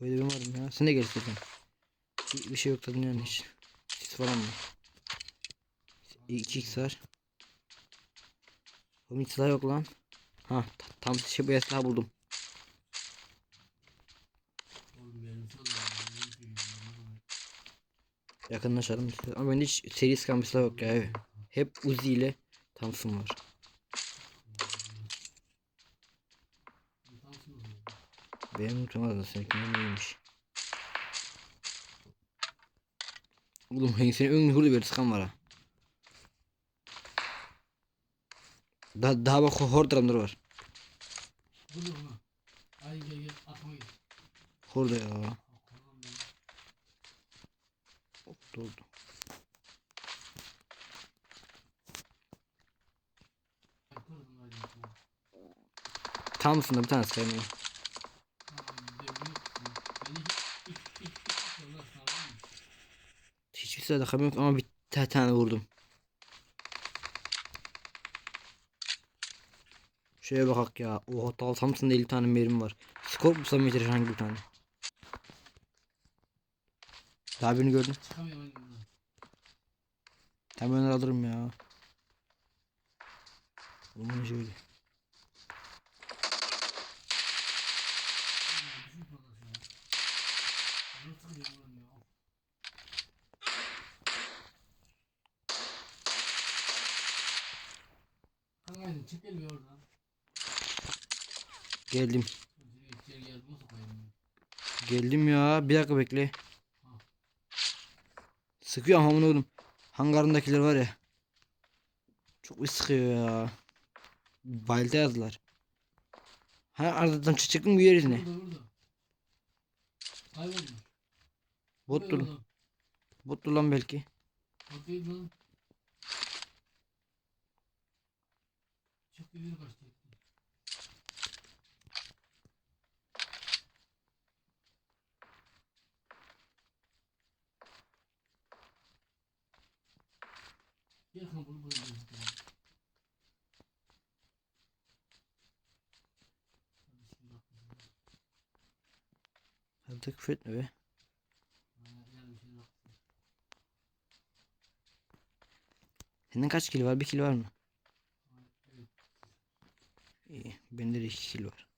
Böyle bir varım ya. Sen de gel istersen. Bir, bir şey yok tadın yani hiç. Sis falan mı? 2x var. Oğlum hiç silah yok lan. Ha ta- tam şey bu silah buldum. Yapayım? Yakınlaşalım. Ama bende hiç seri sıkan bir silah yok ya. Hep Uzi ile Thompson var. Tamsın oğlum. Benim unutamadım seninkinden neymiş. Oğlum hani senin ön hurda bir sıkan var ha. Daha, daha bak hor tarafları var. Dur lan. Ay gel gel atma gel. Hurda ya. Yaparım hadi yapma. Thompson'da bir tane sıkayım ya. Tamam, devre yok. Beni hiç hiç hiç hiç yollar sağlam mı? Silah takım yok ama bir ta- tane vurdum. Şuraya bakak ya. Oha tal Thompson'da 50 tane mermi var. Skop bulsam yeter herhangi bir tane. Daha birini gördüm. Çıkamıyorum ben alırım ya. Oğlum şöyle. Düşün falan ya. Zor sıkıyorum oğlum ya. Kanka çık gel bir oradan. Geldim. Geldim ya. Bir dakika bekle. Sıkıyor ama oğlum. Hangarındakiler var ya. Çok iyi sıkıyor ya. Bayılta yazdılar. Ha aradan çıktın bir yeriz ne? Burada burada. Kaybolmuş. Bottur. Burada. Bottur lan belki. Değil lan. Çok ileri kaçtı. Kan bunu buraya. Hadi etme be. Bir. Senden kaç kilo var? Bir kilo var mı? Evet. İyi. Bende de iki kilo var.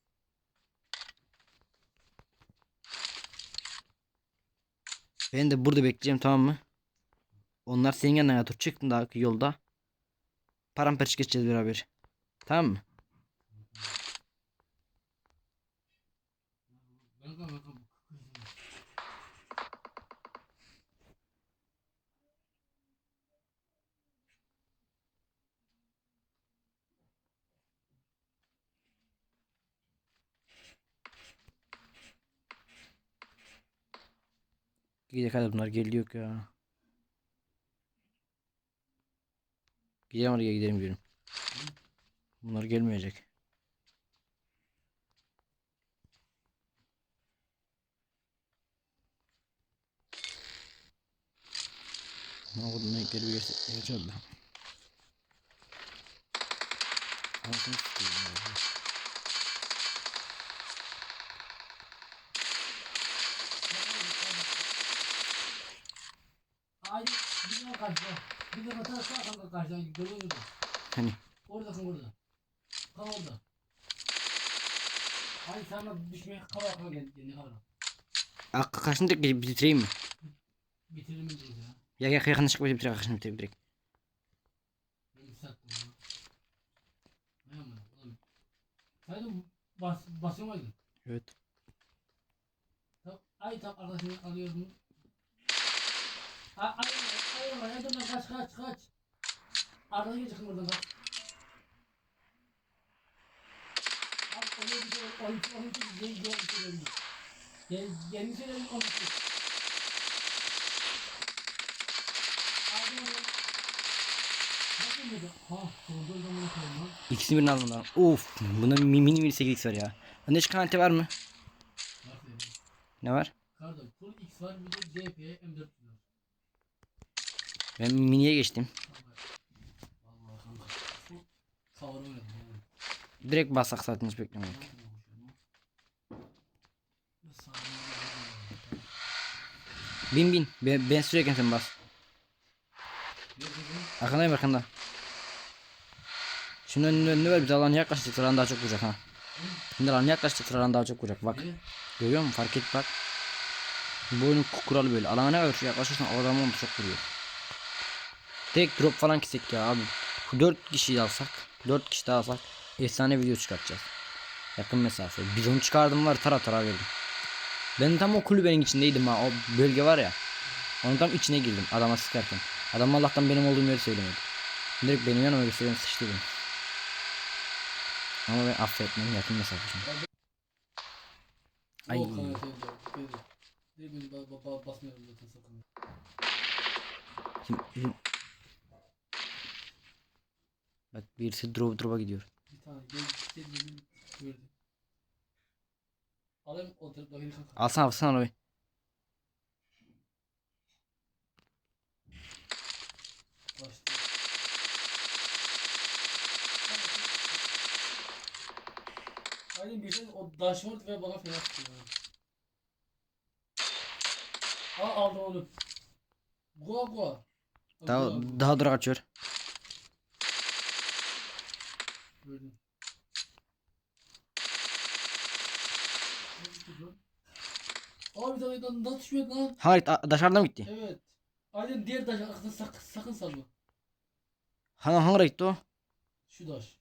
Ben de burada bekleyeceğim tamam mı? Onlar senin yanına otur. Çıktın daha yolda. Paramparça geçeceğiz beraber. Tamam mı? Gidelim hadi bunlar geliyor ya. Gidelim oraya gidelim diyorum. Bunlar gelmeyecek. Oldu ne geri bir ya. Ay bir de karşıda. Bir de batar sağ kanka karşıda. Görüyor musun? Hani Orada kan orada. Kan orada. Ay sana düşmeye kavra kavra geldi. Kendine kavra. Ak kaşını tek bitireyim mi? Bitirir mi ya? Ya ya yakın çıkıp bitir kaşını bitir direkt. Ben bir sattım ya. Ne yapayım oğlum? Sen de bas, basıyor muydun? Evet. Ay tam arkadaşını alıyorum. Ay ay lan kaç kaç buradan. Abi oraya bir şey on iki on iki bir on iki. İkisini birden aldım lan. Of. Bunda mi- mini mini 8x var ya. Bende hiç kanalite var mı? Ne var? Kardeşim full X var bir de CP M4 var. Ben miniye geçtim. Direkt bassak zaten hiç beklemedik. Bin bin. Ben, ben sürerken sen bas. Arkandayım arkanda. Şimdi önüne, önüne ver bir de alan yaklaştıkça alan daha çok vuracak ha. Şimdi alan yaklaştıkça alan daha çok vuracak bak. Görüyor musun fark et bak. Bu oyunun ku- kuralı böyle. Alana kadar yaklaşırsan adam onu çok vuruyor. Tek drop falan kesek ya abi. 4 kişi alsak, 4 kişi daha alsak efsane video çıkartacağız. Yakın mesafe. Bir onu çıkardım var tara tara verdim. Ben tam o kulübenin içindeydim ha. O bölge var ya. Onun tam içine girdim adama sıkarken. Adam Allah'tan benim olduğum yeri söylemedi. Direkt benim yanıma göstereyim sıçtı beni. Ama ben affetmem yakın mesafe şimdi. Ay. Direkt. Şimdi, şimdi- Bak birisi drop drop'a gidiyor. Bir tane gel gördüm. Alayım o bakayım kanka. Alsana alsana abi. Başla. Aynen bir şey o dashboard ve bana fena tutuyor. Aa aldım onu. Goa goa. Daha, daha durak açıyor. Abi daha daha nasıl düşmedi lan? Hayır dışarıdan mı gitti? Evet. Aynen diğer taş arkasına sak sakın salma. Hangi hangi gitti o? Şu taş.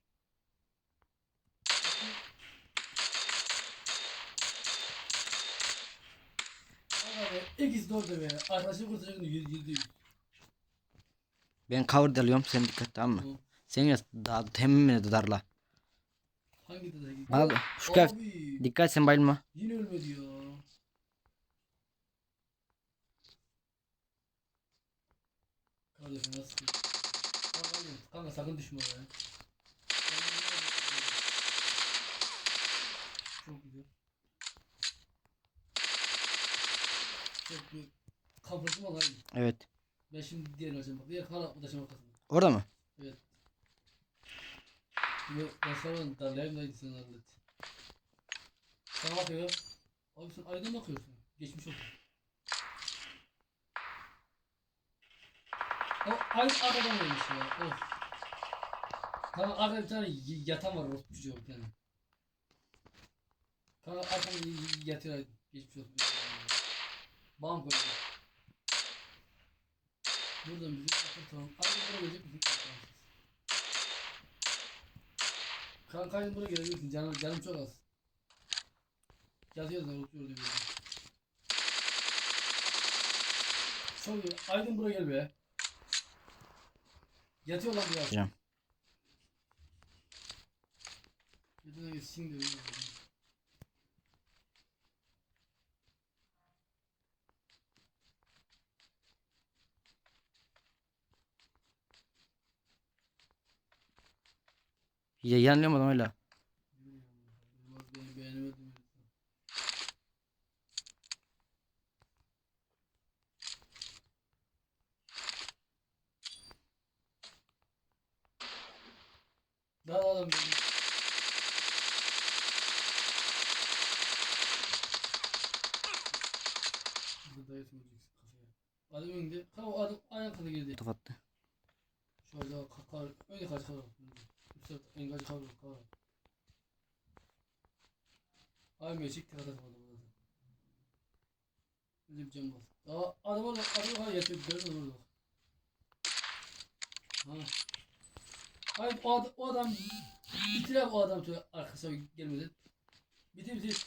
İkisi de orada be. Arkadaşını kurtaracaksın yüz yüzde yüz. Ben cover da alıyorum sen dikkat tamam mı? Tamam. Sen biraz daha temmine de darla. Hangi de dedi? Al şu kaf Abi dikkat sen bayılma. yine ölmedi ya. Kardeşim nasıl? Kanka, kanka sakın düşme be. Çok güzel. Çok güzel. Kafası var lan. Evet. Ben şimdi diğer açacağım bak. Diğer hala bu taşın. Orada mı? Evet. Darlayayım da sen hallet. Sana bakıyor. Abi sen aydan bakıyorsun. Geçmiş olsun. O aynı aradan olmuş ya. Of. Kanka arkada bir tane yatan var orospu çocuğu bir tane. Kanka arkada yatıyor. Geçmiş olsun. Bam koydu. Buradan bizi. Aydın buraya gelecek misin? Kanka Aydın buraya gelebilirsin. Canım, canım çok az. Yazıyoruz da unutuyoruz diyor. Çok iyi. Aydın buraya gel be. Yatıyor lan biraz. Hocam. Yatına gitsin diyor. Ya yanlıyorum adam öyle. Beni. Daha geldi. Burada dayısın kafaya. Adam önde. Adam ayağın kadar girdi. Kapattı. Şu an daha kar, öyle kaç kar. Üstelik engel kar kar. Ay meşik tek atar burada. Öyle bir cam var. Daha adam orada adam orada yatıyor. Gördün orada. Ha. Hayır o adam, o adam bitir abi o adam şöyle arkasına gelmeden. Bitir bitir.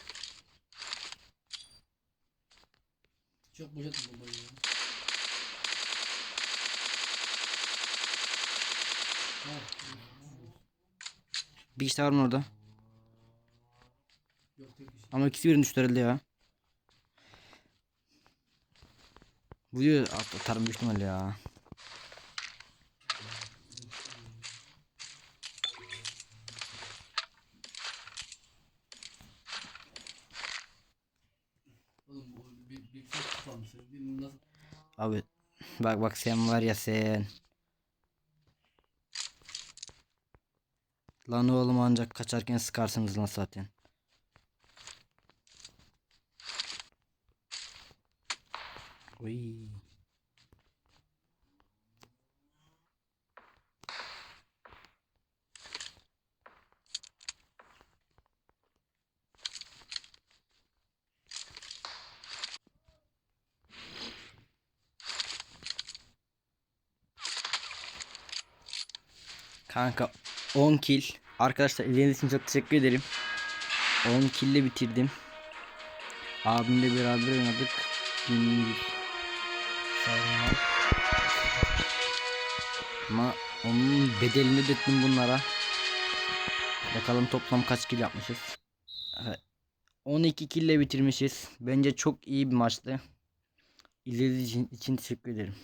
Çok boşaltma bombayı ya. Ha. Bir daha var mı orada? Yok tek bir. Ama ikisi birini düştü herhalde ya. Bu diyor at atarım büyük ihtimalle ya. Oğlum bir bir bir şey. Bir nasıl Abi bak bak sen var ya sen. Lan oğlum ancak kaçarken sıkarsınız lan zaten. Oy. Kanka 10 kill. Arkadaşlar izlediğiniz için çok teşekkür ederim. 10 kill ile bitirdim. Abimle beraber oynadık. Bin Sayma. Ama onun bedelini ödettim bunlara. Bakalım toplam kaç kill yapmışız. Evet. 12 kill ile bitirmişiz. Bence çok iyi bir maçtı. İzlediğiniz için teşekkür ederim.